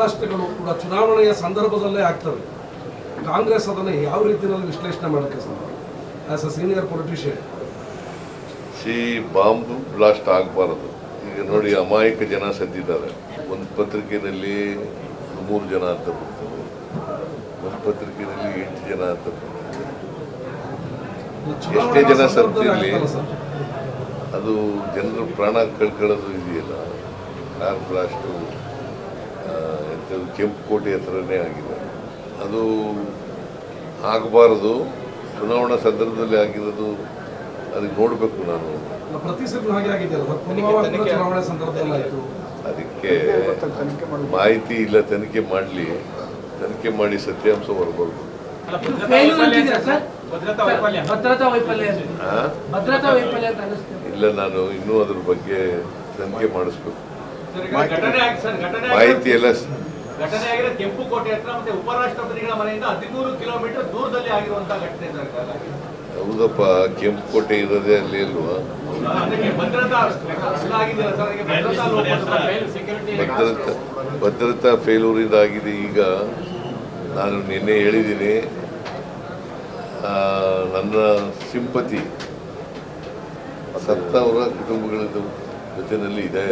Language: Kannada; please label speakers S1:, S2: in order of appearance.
S1: ರಾಷ್ಟ್ರಗಳು ಕೂಡ ಚುನಾವಣೆಯ ಸಂದರ್ಭದಲ್ಲೇ ಆಗ್ತವೆ. ಕಾಂಗ್ರೆಸ್ ಅದನ್ನು ಯಾವ ರೀತಿಯಲ್ಲಿ ವಿಶ್ಲೇಷಣೆ ಮಾಡಕ್ಕೆ ಸಾಧ್ಯ? ಆಸ್ ಅ ಸೀನಿಯರ್ ಪೊಲಿಟಿಷಿಯನ್
S2: ಸಿ ಬಾಂಬ್ ಬ್ಲಾಸ್ಟ್ ಆಗಬಾರದು. ಈಗ ನೋಡಿ ಅಮಾಯಕ ಜನ ಸದ್ದಿದ್ದಾರೆ ಒಂದು ಪತ್ರಿಕೆಯಲ್ಲಿ ಮೂರು ಜನ ಅಂತ ಬರ್ತದೆ. ಒಂದು ಪತ್ರಿಕೆಯಲ್ಲಿ ಎಂಟು ಜನ ಅಂತ ಬರ್ತದೆ. ಎಷ್ಟೇ ಜನ ಸತ್ತಿರಲಿ. ಅದು ಜನರು ಪ್ರಾಣ ಕಳ್ಕೊಳ್ಳೋದು ಇದೆಯಲ್ಲ. ಕಾರ್ ಬ್ಲಾಸ್ಟು ಎಂಥದ್ದು ಕೆಂಪು ಕೋಟೆ ಹತ್ರನೇ ಆಗಿದೆ. ಅದು ಆಗಬಾರದು. ಚುನಾವಣಾ ಸಂದರ್ಭದಲ್ಲಿ ಆಗಿರೋದು ಅದಕ್ಕೆ ನೋಡಬೇಕು ನಾನು. ಅದಕ್ಕೆ ಮಾಹಿತಿ ಇಲ್ಲ ತನಿಖೆ ಮಾಡಲಿ. ತನಿಖೆ ಮಾಡಿ ಸತ್ಯಾಂಶ
S3: ಹೊರಬರ್ಬೋದು
S2: ಇಲ್ಲ ನಾನು ಇನ್ನೂ ಅದ್ರ ಬಗ್ಗೆ ತನಿಖೆ ಮಾಡಿಸ್ಬೇಕು. ಮಾಹಿತಿ ಎಲ್ಲ
S4: ಘಟನೆ ಆಗಿರೋದು ಕೆಂಪು ಕೋಟೆ ಹತ್ರ ಮತ್ತೆ ಉಪರಾಷ್ಟ್ರಪತಿಗಳ ಮನೆಯಿಂದ ಹದಿಮೂರು ಕಿಲೋಮೀಟರ್ ದೂರದಲ್ಲಿ ಆಗಿರುವಂತಹ ಘಟನೆ.
S2: ಹೌದಪ್ಪ ಕೆಂಪು ಕೋಟೆ ಇರೋದೇ ಅಲ್ಲಿ
S4: ಇಲ್ವಾ? ಭದ್ರತಾ ಭದ್ರತಾ ಲೋಪ ಸೆಕ್ಯೂರಿಟಿ
S2: ಭದ್ರತಾ ಭದ್ರತಾ ಆಗಿದೆ ಈಗ. ನಾನು ನಿನ್ನೆ ಹೇಳಿದ್ದೀನಿ. ಆ, ನನ್ನ ಸಿಂಪತಿ ಸತ್ತವರ ಕುಟುಂಬಗಳ ಜೊತೆಯಲ್ಲಿ ಇದೆ.